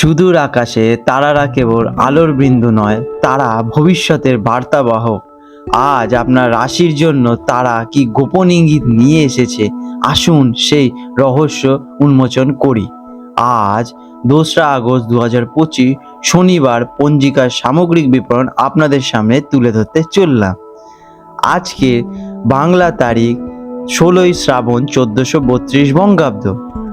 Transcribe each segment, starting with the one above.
সুদূর আকাশে তারারা কেবল আলোর বিন্দু নয়, তারা ভবিষ্যতের বার্তাবাহক আজ আপনার রাশির জন্য তারা কি গোপন ইঙ্গিত নিয়ে এসেছে? আসুন সেই রহস্য উন্মোচন করি। আজ দোসরা আগস্ট দু হাজার পঁচিশ, শনিবার পঞ্জিকার সামগ্রিক বিবরণ আপনাদের সামনে তুলে ধরতে চললাম। আজকে বাংলা তারিখ ষোলোই শ্রাবণ চোদ্দোশো বত্রিশ বঙ্গাব্দ।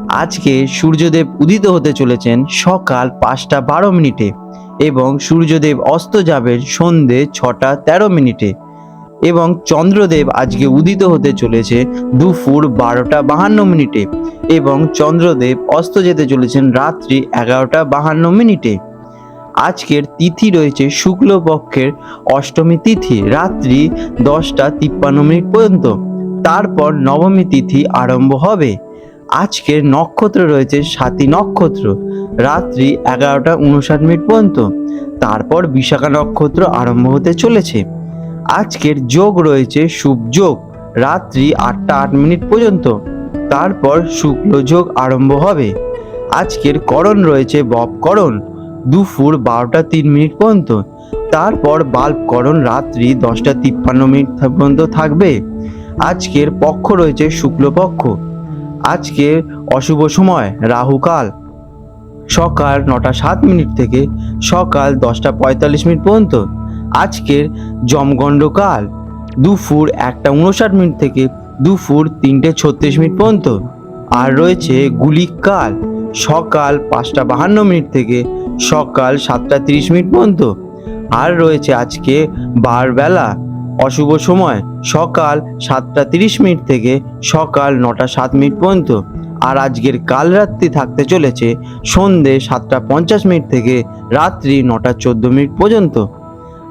আজকে সূর্যদেব উদিত হতে চলেছেন সকাল পাঁচটা বারো মিনিটে এবং সূর্যদেব অস্ত যাবেন সন্ধে ছটা তেরো মিনিটে। এবং চন্দ্রদেব আজকে উদিত হতে চলেছে দুপুর বারোটা বাহান্ন মিনিটে এবং চন্দ্রদেব অস্ত যেতে চলেছেন রাত্রি এগারোটা বাহান্ন মিনিটে। আজকের তিথি রয়েছে শুক্লপক্ষের অষ্টমী তিথি, রাত্রি দশটা তিপ্পান্ন মিনিট পর্যন্ত। তারপর নবমী তিথি আরম্ভ হবে। আজকের নক্ষত্র রয়েছে সাতী নক্ষত্র, রাত্রি এগারোটা উনষাট মিনিট পর্যন্ত। তারপর বিশাখা নক্ষত্র আরম্ভ হতে চলেছে। আজকের যোগ রয়েছে শুভ যোগ, রাত্রি আটটা আট মিনিট পর্যন্ত। তারপর শুক্ল যোগ আরম্ভ হবে। আজকের করণ রয়েছে বপকরণ দুপুর বারোটা তিন মিনিট পর্যন্ত। তারপর বাল্বকরণ রাত্রি দশটা তিপ্পান্ন মিনিট পর্যন্ত থাকবে। আজকের পক্ষ রয়েছে শুক্লপক্ষ আজকে অশুভ সময়, রাহুকাল। সকাল নটা সাত মিনিট থেকে সকাল দশটা পঁয়তাল্লিশ মিনিট পর্যন্ত। আজকের জমগণ্ডকাল দুপুর একটা উনষাট মিনিট থেকে দুপুর তিনটে ছত্রিশ মিনিট পর্যন্ত। আর রয়েছে গুলিক কাল সকাল পাঁচটা বাহান্ন মিনিট থেকে সকাল সাতটা তিরিশ মিনিট পর্যন্ত। আর রয়েছে আজকে বারবেলা অশুভ সময়, সকাল সাতটা তিরিশ মিনিট থেকে সকাল নটা সাত মিনিট পর্যন্ত। আর আজকের কাল রাত্রি থাকতে চলেছে সন্ধে সাতটা পঞ্চাশ মিনিট থেকে রাত্রি নটা চোদ্দ মিনিট পর্যন্ত।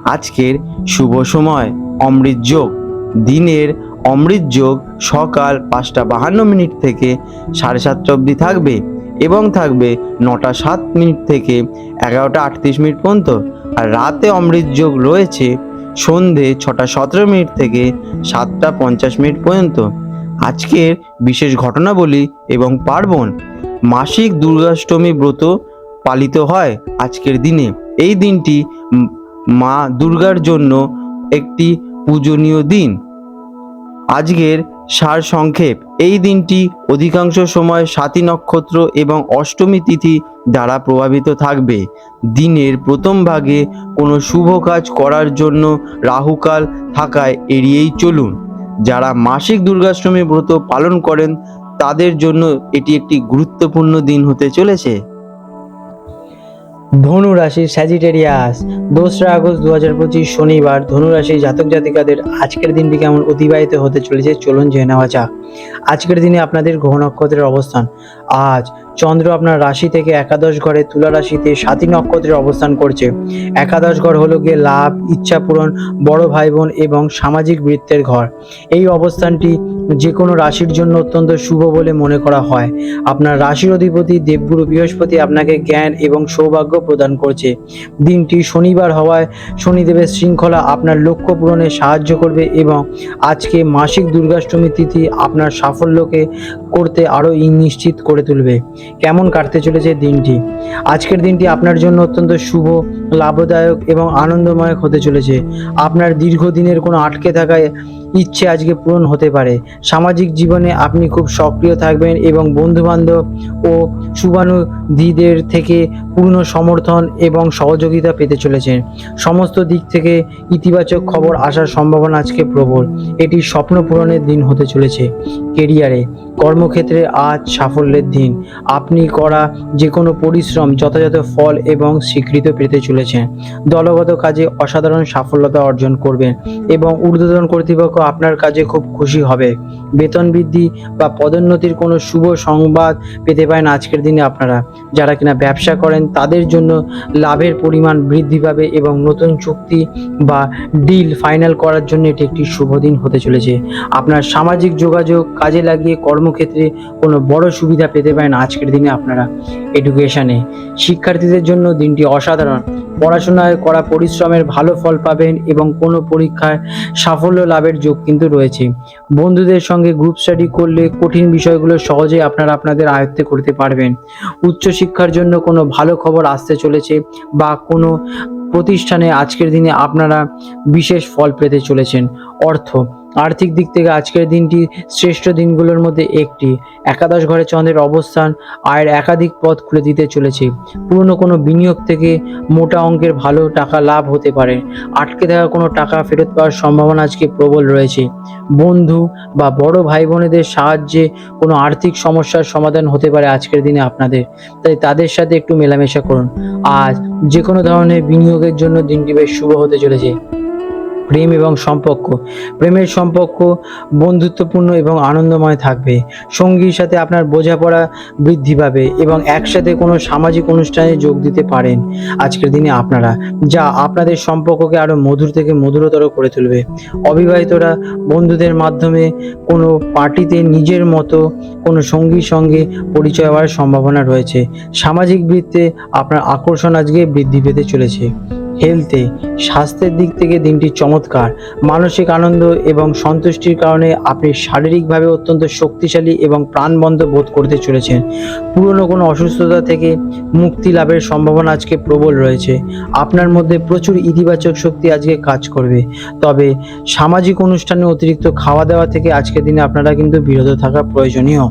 আজকের শুভ সময়, অমৃত যোগ। দিনের অমৃত যোগ সকাল পাঁচটা বাহান্ন মিনিট থেকে সাড়ে সাতটা অবধি থাকবে এবং থাকবে নটা সাত মিনিট থেকে এগারোটা আটত্রিশ মিনিট পর্যন্ত। আর রাতে অমৃত যোগ রয়েছে সন্ধে ছটা সতেরো মিনিট থেকে সাতটা পঞ্চাশ মিনিট পর্যন্ত। আজকের বিশেষ ঘটনাবলী এবং পার্বণ, মাসিক দুর্গাষ্টমী ব্রত পালিত হয় আজকের দিনে। এই দিনটি মা দুর্গার জন্য একটি পূজনীয় দিন। আজকের সার সংক্ষেপ। এই দিনটি অধিকাংশ সময় সাতী নক্ষত্র এবং অষ্টমী তিথি দ্বারা প্রভাবিত থাকবে। দিনের প্রথম ভাগে কোনো শুভ কাজ করার জন্য রাহুকাল থাকায় এড়িয়েই চলুন। যারা মাসিক দুর্গাষ্টমী ব্রত পালন করেন, তাদের জন্য এটি একটি গুরুত্বপূর্ণ দিন হতে চলেছে। ধনু রাশি স্যাজিটেরিয়াস দোসরা আগস্ট দু হাজার পঁচিশ শনিবার ধনু রাশি জাতক জাতিকাদের আজকের দিনটি কেমন অতিবাহিত হতে চলেছে? চলুন জেনে নেওয়া যাক। আজকের দিনে আপনাদের গ্রহ নক্ষত্রের অবস্থান। আজ চন্দ্র আপনার রাশি থেকে একাদশ ঘরে তুলা রাশিতে সাতী নক্ষত্রে অবস্থান করছে। একাদশ ঘর হলো গিয়ে লাভ, ইচ্ছা পূরণ, বড় ভাই বোন এবং সামাজিক বৃত্তের ঘর। এই অবস্থানটি যে কোনো রাশির জন্য অত্যন্ত শুভ বলে মনে করা হয়। আপনার রাশির অধিপতি দেবগুরু বৃহস্পতি আপনাকে জ্ঞান এবং সৌভাগ্য প্রদান করছে। দিনটি শনিবার হওয়ায় শনিদেবের শৃঙ্খলা আপনার লক্ষ্য পূরণে সাহায্য করবে এবং আজকে মাসিক দুর্গাষ্টমী তিথি আপনার সাফল্যকে করতে আরও নিশ্চিত করে তুলবে। কেমন কাটতে চলেছে দিনটি? আজকের দিনটি আপনার জন্য অত্যন্ত শুভ লাভদায়ক এবং আনন্দময় হতে চলেছে। আপনার দীর্ঘদিনের কোনো আটকে থাকায় ইচ্ছে আজকে পূরণ হতে পারে। সামাজিক জীবনে আপনি খুব সক্রিয় থাকবেন এবং বন্ধুবান্ধব ও শুভানুধিদের থেকে পূর্ণ সমর্থন এবং সহযোগিতা পেতে চলেছেন। সমস্ত দিক থেকে ইতিবাচক খবর আসার সম্ভাবনা আজকে প্রবল। এটি স্বপ্ন পূরণের দিন হতে চলেছে। কেরিয়ারে, কর্মক্ষেত্রে আজ সাফল্যের দিন। আপনি করা যে কোনো পরিশ্রম, যথাযথ ফল এবং স্বীকৃত পেতে চলেছেন দলগত কাজে অসাধারণ সাফল্যতা অর্জন করবেন এবং ঊর্ধ্বতন কর্তৃপক্ষ আপনার কাজে খুব খুশি হবে। বেতন বৃদ্ধি বা পদোন্নতির কোনো শুভ সংবাদ পেতে পারেন আজকের দিনে আপনারা। যারা কিনা ব্যবসা করেন, তাদের জন্য লাভের পরিমাণ বৃদ্ধি পাবে এবং নতুন চুক্তি বা ডিল ফাইনাল করার জন্য এটি একটি শুভ দিন হতে চলেছে। আপনার সামাজিক যোগাযোগ, কাজে লাগিয়ে কর্মক্ষেত্রে কোনো বড় সুবিধা পেতে পারেন আজকের দিনে আপনারা। এডুকেশনে শিক্ষার্থীদের জন্য দিনটি অসাধারণ। পড়াশোনায় করা পরিশ্রমের ভালো ফল পাবেন এবং কোনো পরীক্ষায় সাফল্য লাভের যোগ কিন্তু রয়েছে। বন্ধুদের সঙ্গে গ্রুপ স্টাডি করলে কঠিন বিষয়গুলো সহজেই আপনারা আপনাদের আয়ত্তে করতে পারবেন। উচ্চশিক্ষার জন্য কোনো ভালো খবর আসতে চলেছে বা কোনো প্রতিষ্ঠানে আজকের দিনে আপনারা বিশেষ ফল পেতে চলেছেন। অর্থ আর্থিক দিক থেকে আজকের দিনটি শ্রেষ্ঠ দিনগুলোর মধ্যে একটি। একাদশ ঘরে চন্দ্রের অবস্থান আয়ের একাধিক পথ খুলে দিতে চলেছে। পুরনো কোনো বিনিয়োগ থেকে মোটা অঙ্কের ভালো টাকা লাভ হতে পারে। আটকে থাকা কোনো টাকা ফেরত পাওয়ার সম্ভাবনা আজকে প্রবল রয়েছে। বন্ধু বা বড় ভাই বোনেদের সাহায্যে কোনো আর্থিক সমস্যার সমাধান হতে পারে আজকের দিনে আপনাদের। তাই তাদের সাথে একটু মেলামেশা করুন। আজ যে কোনো ধরনের বিনিয়োগের জন্য দিনটি বেশ শুভ হতে চলেছে। প্রেম এবং সম্পর্ক। প্রেমের সম্পর্ক বন্ধুত্বপূর্ণ এবং আনন্দময় থাকবে। সঙ্গীর সাথে আপনার বোঝাপড়া বৃদ্ধি পাবে এবং একসাথে কোনো সামাজিক অনুষ্ঠানে যোগ দিতে পারেন। আজকের দিনে আপনারা, যা আপনাদের সম্পর্ককে আরও মধুর থেকে মধুরতর করে তুলবে। অবিবাহিতরা বন্ধুদের মাধ্যমে কোনো পার্টিতে নিজের মতো কোনো সঙ্গীর সঙ্গে পরিচয় হওয়ার সম্ভাবনা রয়েছে। সামাজিক বৃত্তে আপনার আকর্ষণ আজকে বৃদ্ধি পেতে চলেছে। হেলথে, স্বাস্থ্যের দিক থেকে দিনটি চমৎকার। মানসিক আনন্দ এবং সন্তুষ্টির কারণে আপনি শারীরিকভাবে অত্যন্ত শক্তিশালী এবং প্রাণবন্ত বোধ করতে চলেছেন। পুরনো কোনো অসুস্থতা থেকে মুক্তি লাভের সম্ভাবনা আজকে প্রবল রয়েছে। আপনার মধ্যে প্রচুর ইতিবাচক শক্তি আজকে কাজ করবে। তবে সামাজিক অনুষ্ঠানে অতিরিক্ত খাওয়া দাওয়া থেকে আজকের দিনে আপনারা কিন্তু বিরত থাকা প্রয়োজনীয়।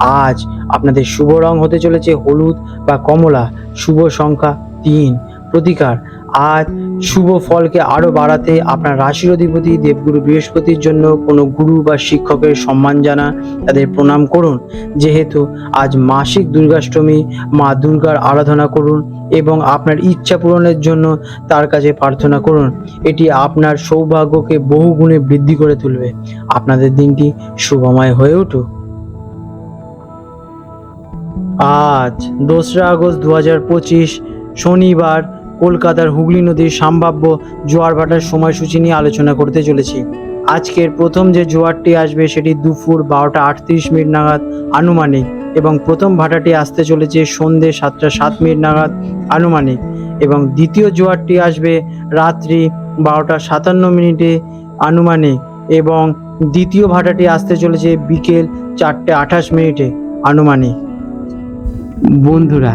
আজ আপনাদের শুভ রং হতে চলেছে হলুদ বা কমলা। শুভ সংখ্যা তিন। প্রতিকার আজ শুভ ফলকে আরও বাড়াতে আপনার রাশির অধিপতি দেবগুরু বৃহস্পতির জন্য কোনো গুরু বা শিক্ষকের সম্মান জানা তাদের প্রণাম করুন। যেহেতু আজ মাসিক দুর্গাষ্টমী, মা দুর্গার আরাধনা করুন এবং আপনার ইচ্ছা পূরণের জন্য তার কাছে প্রার্থনা করুন। এটি আপনার সৌভাগ্যকে বহু গুণে বৃদ্ধি করে তুলবে। আপনাদের দিনটি শুভময় হয়ে উঠুক। আজ দোসরা আগস্ট দু হাজার পঁচিশ, শনিবার কলকাতার হুগলি নদীর সম্ভাব্য জোয়ার ভাটার সময়সূচি নিয়ে আলোচনা করতে চলেছি। আজকের প্রথম যে জোয়ারটি আসবে সেটি দুপুর বারোটা আটত্রিশ মিনিট নাগাদ আনুমানিক এবং প্রথম ভাটাটি আসতে চলেছে সন্ধে সাতটা সাত মিনিট নাগাদ আনুমানিক এবং দ্বিতীয় জোয়ারটি আসবে রাত্রি বারোটা সাতান্ন মিনিটে আনুমানিক এবং দ্বিতীয় ভাটাটি আসতে চলেছে বিকেল চারটে আঠাশ মিনিটে আনুমানিক। বন্ধুরা